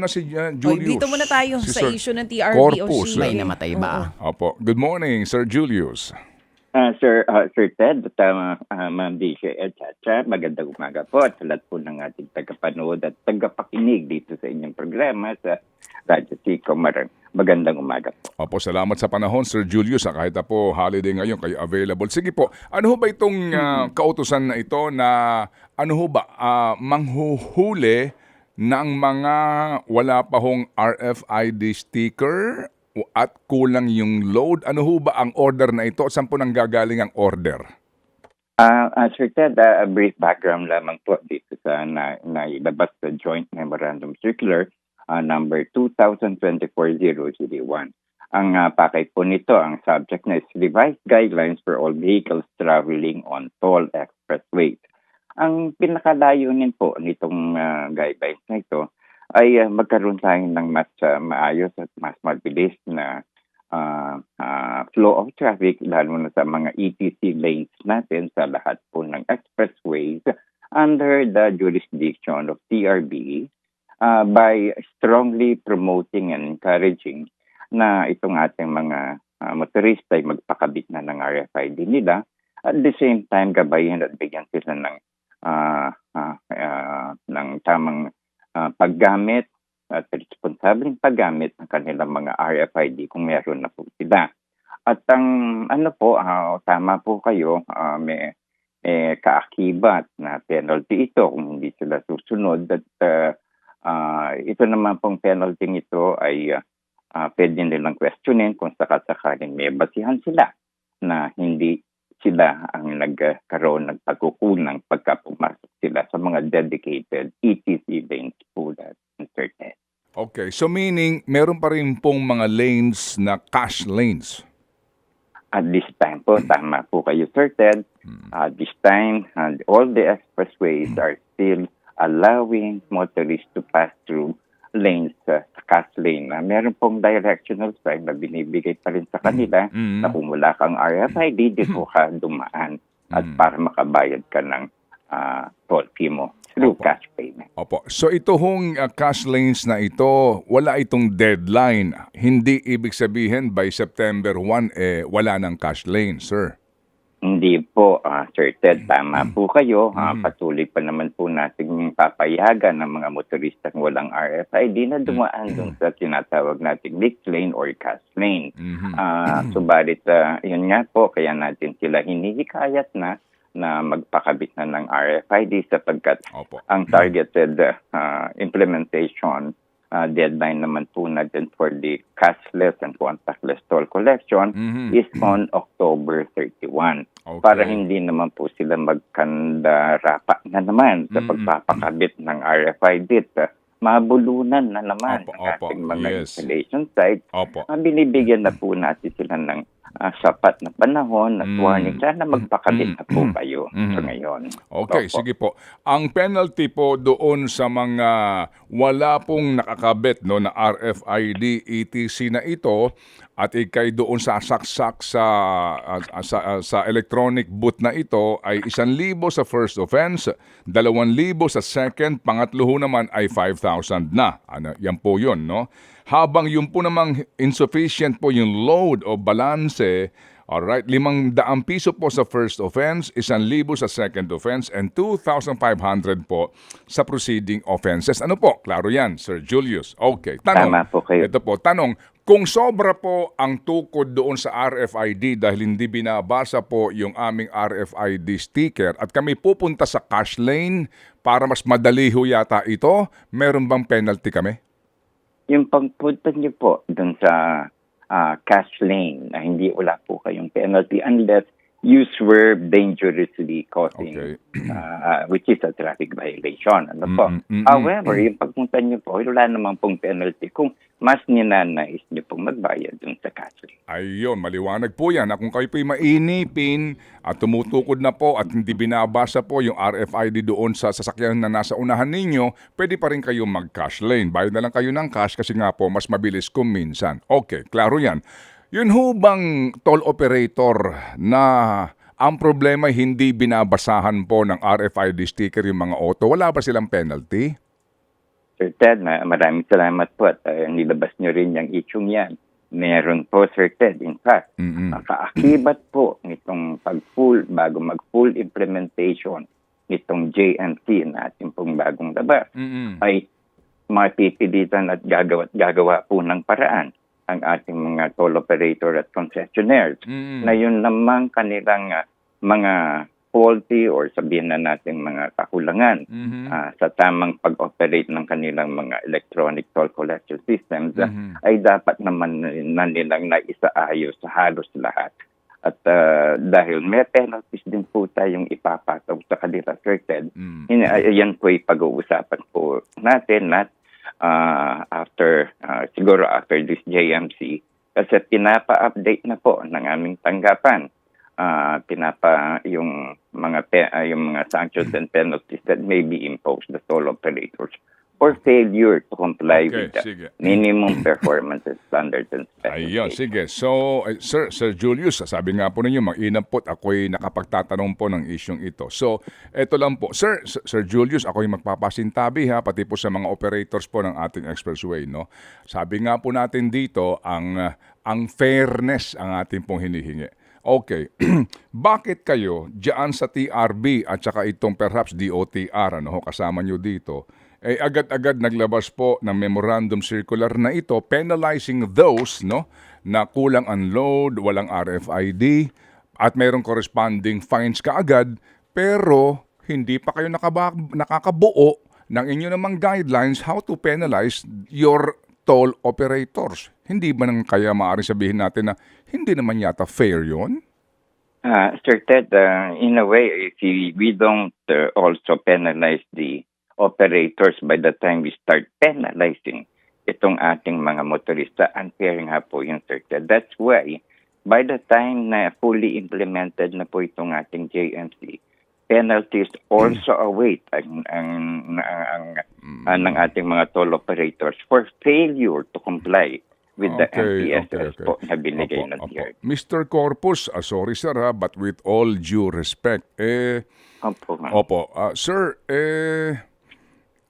na si uh, Oy, Julius. dito muna tayo Si sa Sir issue ng TRB Corpus. o May namatay ba? Opo. Good morning, Sir Julius. Ah, Sir uh, Sir Ted, at uh, uh, Ma'am DJ at Chacha, magandang umaga po at lahat po ng ating tagapanood at tagapakinig dito sa inyong programa sa Radyo Tico Marang. Magandang umaga po. Opo, salamat sa panahon, Sir Julius. Ah, Kahit po holiday ngayon, kayo available. Sige po, ano ho ba itong ah, kautusan na ito na ano ho ba, ah, manghuhuli ng mga wala pa hong RFID sticker at kulang yung load? Ano ho ba ang order na ito? Saan po nang gagaling ang order? Ah, ah, Sir Ted, ah, a brief background lamang po dito sa na, nailabas sa Joint Memorandum Circular ah, number 2024-001. Ang uh, pakay po nito, ang subject na is revised guidelines for all vehicles traveling on toll expressways. Ang pinakalayunin po nitong ah, guidelines na ito ay ah, magkaroon tayo ng mas ah, maayos at mas mabilis na ah, ah, flow of traffic lalo na sa mga ETC lanes natin sa lahat po ng expressways under the jurisdiction of TRB uh, by strongly promoting and encouraging na itong ating mga uh, motorista ay magpakabit na ng RFID nila. At the same time gabayan at bigyan sila ng ah, ah, ah, ng tamang ah, paggamit at responsableng paggamit ng kanilang mga RFID kung meron na po sila. At ang ano po, ah, tama po kayo, ah, may eh, kaakibat na penalty ito kung hindi sila susunod. At ah, ah, ito naman pong penalty ito ay ah, ah, pwede nilang questionin kung sakasakaling may basihan sila na hindi sila ang nagkaroon ng pagkukunang pagka pumasok sila sa mga dedicated ETC lanes po that Mr. Ted. Okay, so meaning meron pa rin pong mga lanes na cash lanes. At this time po, tama po kayo, Sir Ted. At this time, and all the expressways are still allowing motorists to pass through lanes uh, lane. na meron pong directional sign na binibigay pa rin sa kanila Mm. na kung wala kang RFID, dito ka dumaan at Mm. para makabayad ka ng ah, toll fee mo through Opo. cash payment. Opo. So ito hong uh, cash lanes na ito, wala itong deadline. Hindi ibig sabihin by September 1 eh wala ng cash lane, sir. Hindi po, ah, Sir Ted, tama po kayo. Mhm. patuloy pa naman po natin papayagan ng mga motoristang walang RFID na dumaan dun sa tinatawag nating mixed lane or cash lane. Ah, subalit, ah, yun nga po, kaya natin sila hinihikayat na na magpakabit na ng RFID sapagkat Opo. ang targeted uh, implementation uh, deadline naman po natin for the cashless and contactless toll collection Mhm. is on October 31 Okay. para hindi naman po sila magkandarapa na naman sa Mm-mm. pagpapakabit ng RFID uh, mabulunan na naman Opo, ang opo, ating mga yes. installation site Opo. Ah, binibigyan na po natin sila ng ah, sapat na panahon at Mm. warning. Sana magpakabit na po Mm. kayo Mm. sa ngayon. Okay, Opo. sige po. Ang penalty po doon sa mga wala pong nakakabit no na RFID ETC na ito at ikay doon sa saksak sa ah, sa, ah, sa electronic booth na ito ay 1,000 sa first offense, 2,000 sa second, pangatlo naman ay 5,000 na. Ano, yan po 'yon, no? Habang yung po namang insufficient po yung load o balanse Alright, limang daang piso po sa first offense, isang libo sa second offense, and 2,500 po sa proceeding offenses. Ano po? Klaro yan, Sir Julius. Okay, tanong. Tama po kayo. Ito po, tanong. Kung sobra po ang tukod doon sa RFID dahil hindi binabasa po yung aming RFID sticker at kami pupunta sa cash lane para mas madali ho yata ito, meron bang penalty kami? Yung pagpunta niyo po dun sa ah, cash lane na hindi wala po kayong penalty unless you swerve dangerously causing Okay. ah, which is a traffic violation. Ano po? Mm, mm, mm, However, mm. yung pagpunta niyo po, wala namang pong penalty kung mas ninanais niyo pong magbayad dun sa cash lane. Ayun, maliwanag po yan na kung kayo po'y mainipin at tumutukod na po at hindi binabasa po yung RFID doon sa sasakyan na nasa unahan ninyo, pwede pa rin kayo mag-cash lane. Bayad na lang kayo ng cash kasi nga po mas mabilis kung minsan. Okay, klaro yan. Yun ho bang toll operator na ang problema hindi binabasahan po ng RFID sticker yung mga auto, wala ba silang penalty? Sir Ted, ma- maraming salamat po at uh, nilabas nyo rin yung issue yan. Meron po, Sir Ted. In fact, Mm-mm. ang kaakibat po nitong pag-full, bago mag-full implementation nitong JMC na ating pong bagong labas Mm-mm. ay mapipilitan at gagawa, gagawa po ng paraan ang ating mga toll operator at concessionaires Mm-mm. na yun namang kanilang ah, mga faulty or sabihin na natin mga kakulangan Mhm. ah, sa tamang pag-operate ng kanilang mga electronic toll collection systems ah, Mhm. ay dapat naman na nilang naisaayos sa halos lahat. At ah, dahil may penalties din po tayong ipapataw sa kanila, Mm. Hin- ay- yan po ay pag-uusapan po natin at ah, after, ah, siguro after this JMC, kasi pinapa-update na po ng aming tanggapan. Ah, pinapa yung mga pe- ah, yung mga sanctions and penalties that may be imposed the toll operators for failure to comply Okay, with the sige. minimum performance standards and Ayun, specifications. sige. So, eh, Sir, Sir Julius, sabi nga po ninyo, mag-inam po't ako'y nakapagtatanong po ng isyong ito. So, eto lang po. Sir, Sir Julius, ako'y magpapasintabi ha, pati po sa mga operators po ng ating expressway. No? Sabi nga po natin dito, ang, ah, ang fairness ang ating pong hinihingi. Okay, bakit kayo diyan sa TRB at saka itong perhaps DOTR, ano ho, kasama nyo dito, eh agad-agad naglabas po ng memorandum circular na ito penalizing those no na kulang unload, walang RFID at mayroong corresponding fines kaagad pero hindi pa kayo nakaba- nakakabuo ng inyo namang guidelines how to penalize your toll operators. Hindi ba nang kaya maaari sabihin natin na hindi naman yata fair yon? Uh, Sir Ted, uh, in a way, if we, we don't uh, also penalize the operators by the time we start penalizing itong ating mga motorista, unfair nga po yung Sir Ted. That's why, by the time na fully implemented na po itong ating JMC, penalties also await ang, ang, ang, ang, ang ng ating mga toll operators for failure to comply with the MPSS po na binigay Opo, ng. TRT. Mr. Corpus, ah, sorry sir ha, but with all due respect, eh, Opo, ma'am. opo, ah, sir, eh,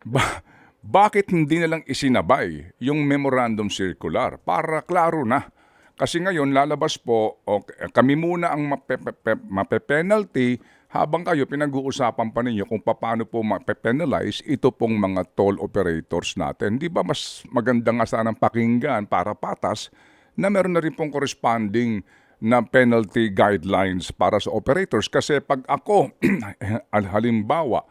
ba- bakit hindi na lang isinabay yung memorandum circular para klaro na? Kasi ngayon lalabas po, okay, kami muna ang mape- mape-penalty habang kayo pinag-uusapan pa ninyo kung paano po mape-penalize ito pong mga toll operators natin. Di ba mas maganda nga sanang pakinggan para patas na meron na rin pong corresponding na penalty guidelines para sa operators kasi pag ako halimbawa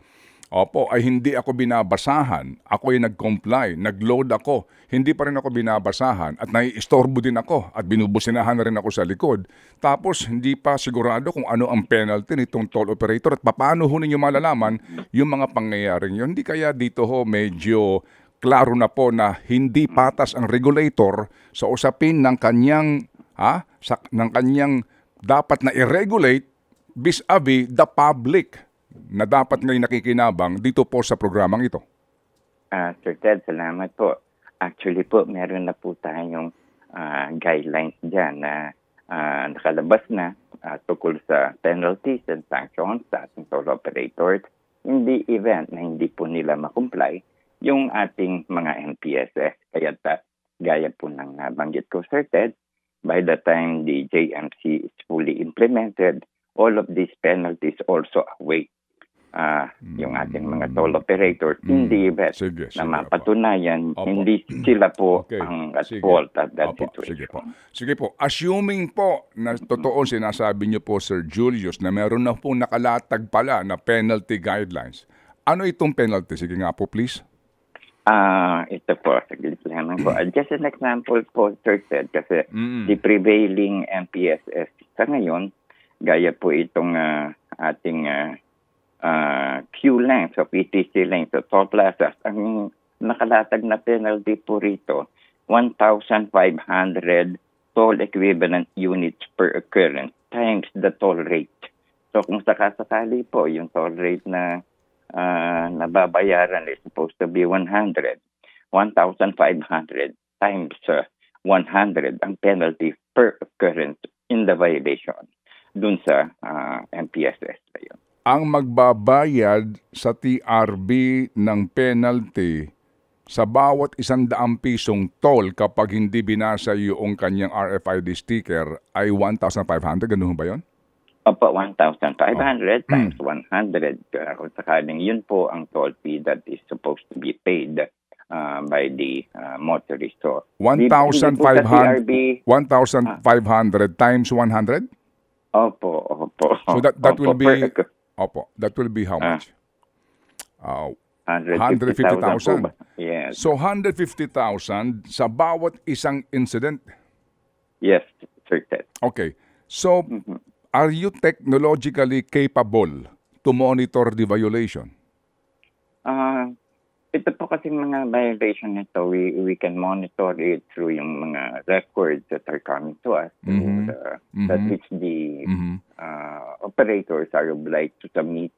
Opo, ay hindi ako binabasahan. Ako ay nag-comply, nag-load ako. Hindi pa rin ako binabasahan at naiistorbo din ako at binubusinahan na rin ako sa likod. Tapos hindi pa sigurado kung ano ang penalty nitong toll operator at paano ho ninyo malalaman yung mga pangyayaring yun. Hindi kaya dito ho medyo klaro na po na hindi patas ang regulator sa usapin ng kanyang ha, sa, ng kanyang dapat na i-regulate vis-a-vis the public na dapat ngayon nakikinabang dito po sa programang ito. Ah, Sir Ted, salamat po. Actually po, meron na po tayong ah, guidelines dyan na ah, nakalabas na ah, tukol sa penalties and sanctions sa ating toll operators in the event na hindi po nila makomply yung ating mga NPSS. Kaya ta, gaya po ng ah, banggit ko, Sir Ted, by the time the JMC is fully implemented, all of these penalties also await ah, yung ating mga toll operators in the event Sige, na sige, mapatunayan, Opo. hindi sila po Okay, ang at sige. fault at that Opo, situation. sige po. Sige po. Assuming po na totoo sinasabi niyo po, Sir Julius, na meron na po nakalatag pala na penalty guidelines. Ano itong penalty? Sige nga po, please. Ah, ito po, saglit lamang po. Ah, just an example po, Sir Ted, kasi Mm. the prevailing MPSS sa ngayon, gaya po itong ah, ating ah, ah, queue length of ETC length of toll plazas, ang nakalatag na penalty po rito, 1,500 toll equivalent units per occurrence times the toll rate. So kung sakasakali po yung toll rate na ah, nababayaran is supposed to be 100, 1,500 times ah, 100 ang penalty per occurrence in the violation dun sa ah, MPSS na yun. Ang magbabayad sa TRB ng penalty sa bawat isang daang pisong toll kapag hindi binasa yung kanyang RFID sticker ay 1,500. Ganun ba yun? Opo, 1,500 Oh. times 100. Uh, kung sakaling yun po ang toll fee that is supposed to be paid uh, by the uh, motorist. So, di- hindi po sa 1,500 TRB 1,500 times 100? Opo, opo. So that that will be per- Opo, that will be how Ah. much? Uh, 150,000 po 150,000. ba? Yes. so 150,000 sa bawat isang incident. Yes, Sir Ted. Okay. So Mhm. are you technologically capable to monitor the violation? Ah, ito po kasi mga violation nito, we we can monitor it through yung mga records that are coming to us. Mhm. The, That Mhm. which the Mhm. ah, operators are obliged to submit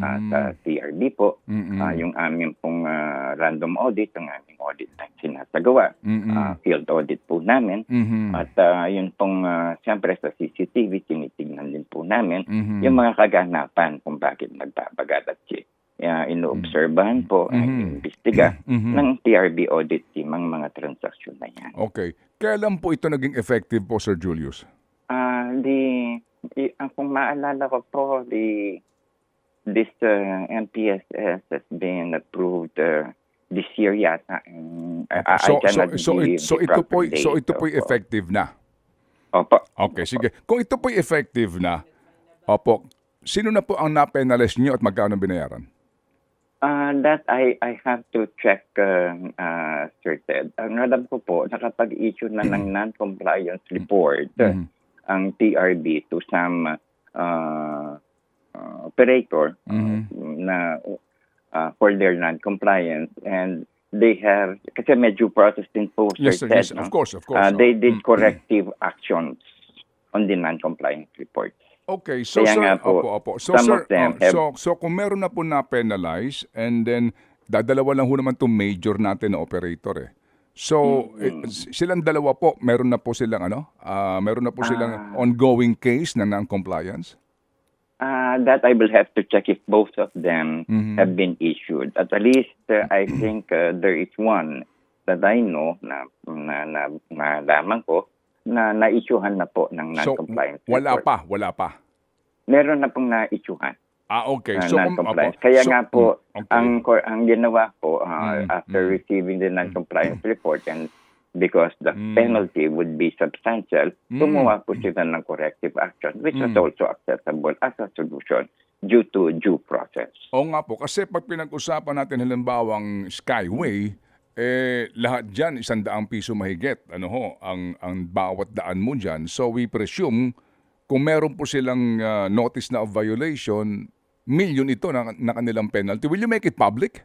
ah, Mhm. sa TRB po. Mhm. Ah, yung aming pong ah, random audit, ang aming audit na sinasagawa. Mhm. Ah, field audit po namin. Mhm. At ah, yun pong, uh, siyempre sa CCTV, tinitignan din po namin Mhm. yung mga kaganapan kung bakit nagbabagat at check. Uh, inoobserbahan po, Mhm. mm imbestiga Mhm. ng TRB audit team ang mga transaksyon na yan. Okay. Kailan po ito naging effective po, Sir Julius? Ah, di, di ang kung maalala ko po, the this uh, MPSS has been approved uh, this year yata. Um, I- I So so cannot so, give it, so the ito po so ito po effective na. Opo. Okay, sige. Kung ito po effective na, opo, sino na po ang na-penalize niyo at magkano binayaran? Ah, that I I have to check uh, uh, Sir Ted. Ang alam ko po, nakapag-issue na ng non-compliance report Mhm. ang TRB to some uh, uh, operator uh, Mhm. na uh, for their non-compliance and they have kasi may due process din po Yes, sir. Yes, no? of course, of course. Uh, they did Mm. corrective actions on the non-compliance report. Okay, so Kaya sir, nga po, opo, opo. So some sir, of them oh, have- so so kung meron na po na penalize and then dadalawa lang ho naman tong major natin na operator eh. So eh, s- silang dalawa po, meron na po silang ano? Ah, meron na po silang Ah. ongoing case na non-compliance. Uh, that I will have to check if both of them Mhm. have been issued. At least uh, I think uh, there is one that I know na na na, na lamang ko na na-issuehan na po ng So non-compliance. wala report. pa, wala pa. Meron na pong na-issuehan Ah, okay. So kung non-compliance. opo. Kaya So, nga po mm, okay. ang ang ginawa po uh, Mm, after mm. receiving the non-compliance report and because the Mm. penalty would be substantial, Mm. gumawa po sila ng corrective action which was Mm. also acceptable as a solution due to due process. Oo nga po, kasi pag pinag-usapan natin halimbawang Skyway, eh, lahat dyan, isang daang piso mahigit. Ano ho, ang, ang bawat daan mo dyan. So we presume, kung meron po silang ah, notice na of violation, million ito na, na kanilang penalty. Will you make it public?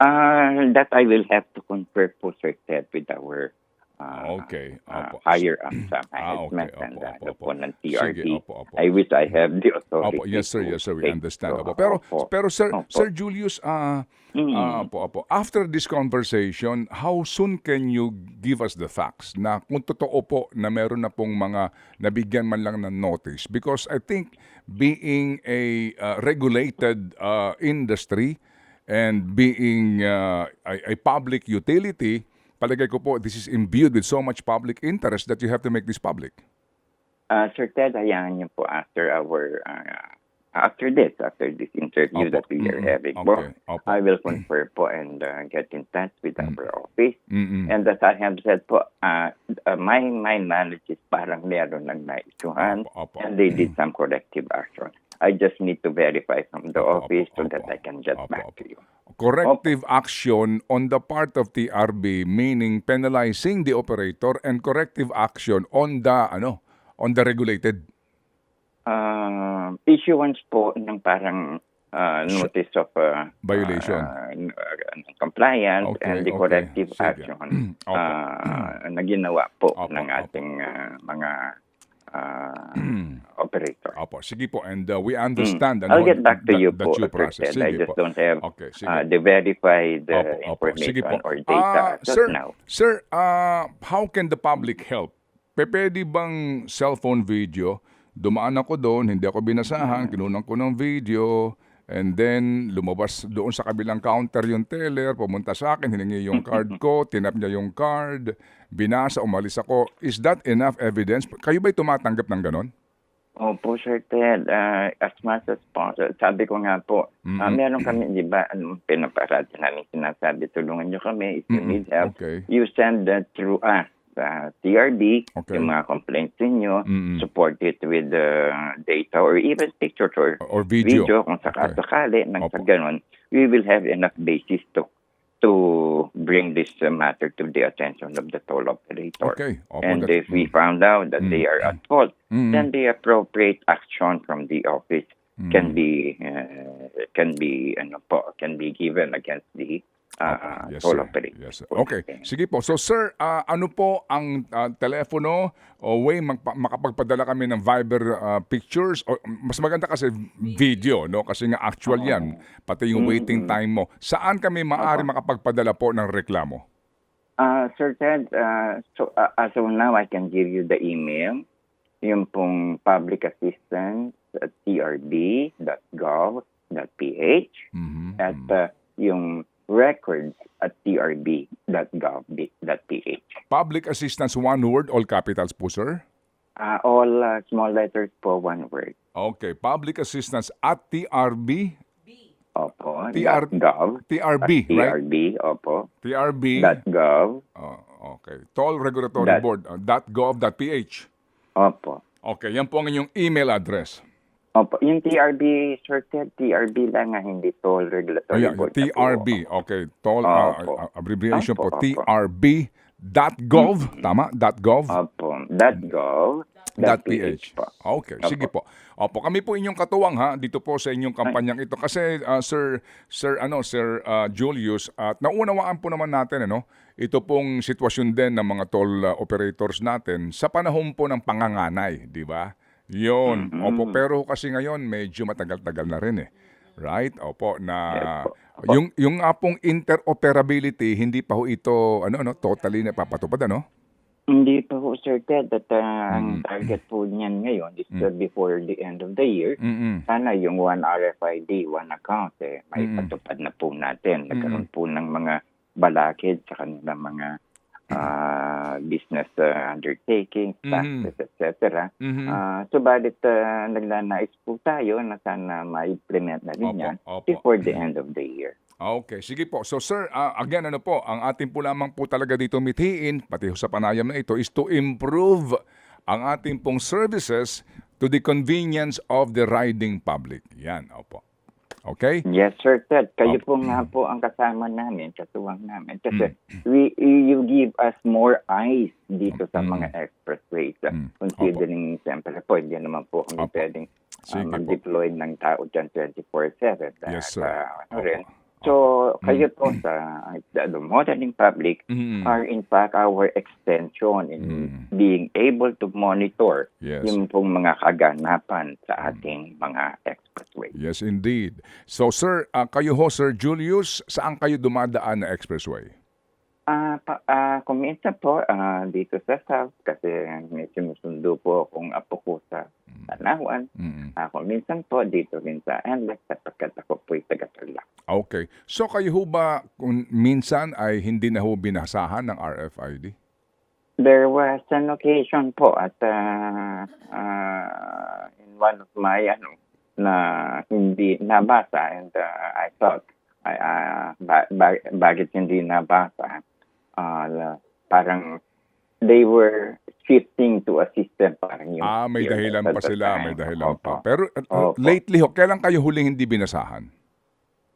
Uh, that I will have to confer po, Sir Ted, with our uh, Okay, uh, opo. higher up sa Ah, okay, management opo, and uh, opo, the opo. po ng Sige, TRT. opo, opo. I wish I have the authority. Opo, yes sir, yes sir, we understand. Opo. Pero, opo. pero sir, Opo. Sir Julius, ah, Mm. Ah, po, apo. After this conversation, how soon can you give us the facts na kung totoo po na meron na pong mga nabigyan man lang ng notice? Because I think being a uh, regulated uh, industry and being uh, a, a public utility, palagay ko po this is imbued with so much public interest that you have to make this public. Uh, Sir Ted, hayaan niyo po after our uh, after this, after this interview Opo. that we are Mm-mm. having Okay. po, Opo. I will confer po and uh, get in touch with our office. Mm-mm. And as I have said po, uh, uh, my my knowledge is parang meron ng naisuhan Opo, opo. and they did some corrective action. I just need to verify from the Opo, office opo, so that opo. I can get Opo, back opo. to you. Corrective action on the part of TRB meaning penalizing the operator and corrective action on the ano on the regulated. Uh, issuance po ng parang uh, notice of uh, Violation. uh, uh, compliance Okay, and the okay. corrective Sige. action Opo. uh, na ginawa po Opo, ng ating uh, mga uh, operator. Opo, sige po and uh, we understand Hmm. I'll ano, get back to the- you the po, due process. Ted. I Sige just po. don't have Okay, sige. uh, the verified uh, Opo, opo. Sige information po. or data of sir, now. Sir, ah, how can the public help? Pwede bang cellphone video? Dumaan ako doon, hindi ako binasahan, kinunan ko ng video, And then, lumabas doon sa kabilang counter yung teller, pumunta sa akin, hiningi yung card ko, tinap niya yung card, binasa, umalis ako. Is that enough evidence? Kayo ba'y tumatanggap ng ganon? Opo, Sir Ted. Ah, as much as possible. Sabi ko nga po, ah, Mm-mm. meron kami, di ba, ano, pinaparati namin sinasabi, tulungan nyo kami if you Mm-mm. need help. Okay. You send that through us, sa TRB, Okay. yung mga complaints ninyo, Mm-mm. support it with the data or even pictures or Or video. kung sakasakali nang sa Opo. ganon, we will have enough basis to to bring this uh, matter to the attention of the toll operator. Okay. Opo, And that- if we found out that they are at fault, Mm. then the appropriate action from the office Mm. can be uh, can be ano po, can be given against the uh, Yes, toll sir. operator. Yes, sir. Okay. Sige po. So, sir, ah, ano po ang ah, telepono o way magpa- makapagpadala kami ng Viber ah, pictures? O, mas maganda kasi video, no? Kasi nga actual yan. Pati yung waiting time mo. Saan kami maaari makapagpadala po ng reklamo? Uh, Sir Ted, uh, so uh, as of now, I can give you the email. Yung pong public assistance at trb.gov.ph Mhm. at uh, yung records at trb.gov.ph. Public assistance, one word, all capitals po, sir? Uh, all uh, small letters po, one word. Okay. Public assistance at TRB, Opo. TR gov. TRB, at right? TRB, opo. TRB. Dot gov. Oh, okay. Toll Regulatory Dot- Board, uh, .gov.ph. Opo. Okay, yan po ang inyong email address. Opo. Yung TRB, Sir Ted, TRB lang nga, hindi toll regulatory Ayan, board. na po. TRB. Okay, toll, uh, Opo. uh, abbreviation Opo, po, opo. TRB.gov, tama? .gov. Opo. Dot gov. Dot .ph. po. Okay, sige po. Opo, kami po inyong katuwang ha dito po sa inyong kampanyang ito kasi uh, Sir Sir ano Sir uh, Julius at naunawaan po naman natin ano ito pong sitwasyon din ng mga toll uh, operators natin sa panahon po ng panganganay, di ba? Yun. Opo, pero kasi ngayon medyo matagal-tagal na rin eh. Right? Opo, na Yes po. yung yung nga pong interoperability hindi pa ho ito ano ano totally napapatupad ano? Hindi pa po, Sir Ted, at uh, Mm. ang target po niyan ngayon is uh, before the end of the year, Mm. sana yung one RFID, one account, eh, may Mm. patupad na po natin. Nagkaroon po ng mga balakid sa kanilang mga ah, business uh, undertakings, Mhm. taxes, etc. Mhm. Ah, subalit uh, naglanais po tayo na sana ma-implement na rin Opo, yan opo. before the end of the year. Okay, sige po. So sir, ah, again ano po, ang atin po lamang po talaga dito mithiin, pati sa panayam na ito, is to improve ang ating pong services to the convenience of the riding public. Yan, opo. Okay? Yes, sir, Ted. Kayo Opo. po nga po ang kasama namin, katuwang namin. Kasi Mm. we, you give us more eyes dito sa Mm. mga expressways. Mm. Considering, siyempre po, hindi naman po kami Opo. pwedeng uh, po. mag-deploy ng tao dyan 24-7. Yes, sir. Uh, ano Opo. rin. So, kayo po sa the modeling public Mhm. are in fact our extension in Mm. being able to monitor Yes. yung pong mga kaganapan sa ating mga expressways. Yes, indeed. So sir, ah, kayo ho, Sir Julius, saan kayo dumadaan na expressway? Ah, pa, ah, kuminsan po ah, dito sa South kasi may sinusundo po akong apo ko sa Tanawan. Mm. Ah, kuminsan po dito rin sa Enlex sapagkat ako po'y taga-Tarlac. Okay. So kayo ho ba kung minsan ay hindi na ho binasahan ng RFID? There was an occasion po at ah, ah, in one of my ano na hindi nabasa and ah, I thought ay ah, ba, ba, bakit hindi nabasa Ah, parang they were shifting to a system parang yung Ah, may dahilan pa sila, may dahilan Opo. pa. Pero uh, Opo. lately ho, kailan kayo huling hindi binasahan?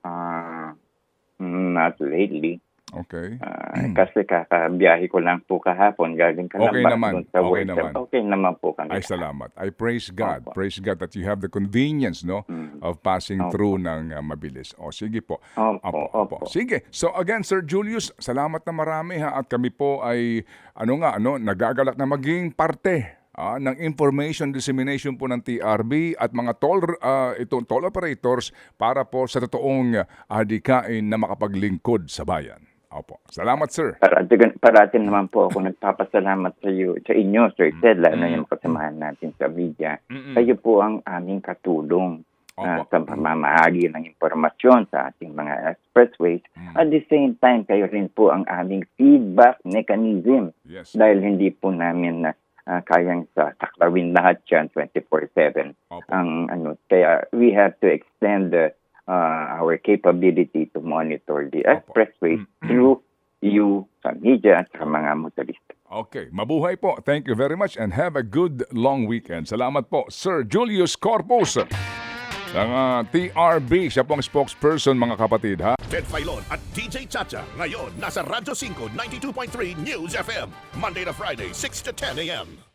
Mm, not lately. Okay. Ah, kasi kakabiyahe ko lang po kahapon. Galing ka Okay naman. sa Okay naman. Okay naman po kami. Ay, salamat. I praise God. Opo. Praise God that you have the convenience, no, Mm. of passing Opo. through ng uh, mabilis. O, sige po. Opo, opo. Sige. So again, Sir Julius, salamat na marami ha at kami po ay ano nga ano, nagagalak na maging parte ah, ng information dissemination po ng TRB at mga toll ah, itong toll operators para po sa totoong ah, adikain na makapaglingkod sa bayan. Opo. Salamat, sir. Parati, parati naman po ako nagpapasalamat sa iyo, sa inyo, Sir Ted, lalo na yung kasamahan natin sa media. Mm-mm. Kayo po ang aming katulong Opo. sa pamamahagi ng impormasyon sa ating mga expressways. Mm. At the same time, kayo rin po ang aming feedback mechanism Yes. dahil hindi po namin na ah, kayang sa taklawin lahat yan 24-7. Opo. Ang ano, kaya we have to extend the, ah, our capability to monitor the Opo. expressways Mm. through you sa media at sa mga motorista. Okay, mabuhay po. Thank you very much and have a good long weekend. Salamat po, Sir Julius Corpus. Ng ah, TRB, siya pong spokesperson mga kapatid ha. Ted Filon at DJ Chacha. Ngayon, nasa Radyo 5, 92.3 News FM. Monday to Friday, 6 to 10 a.m.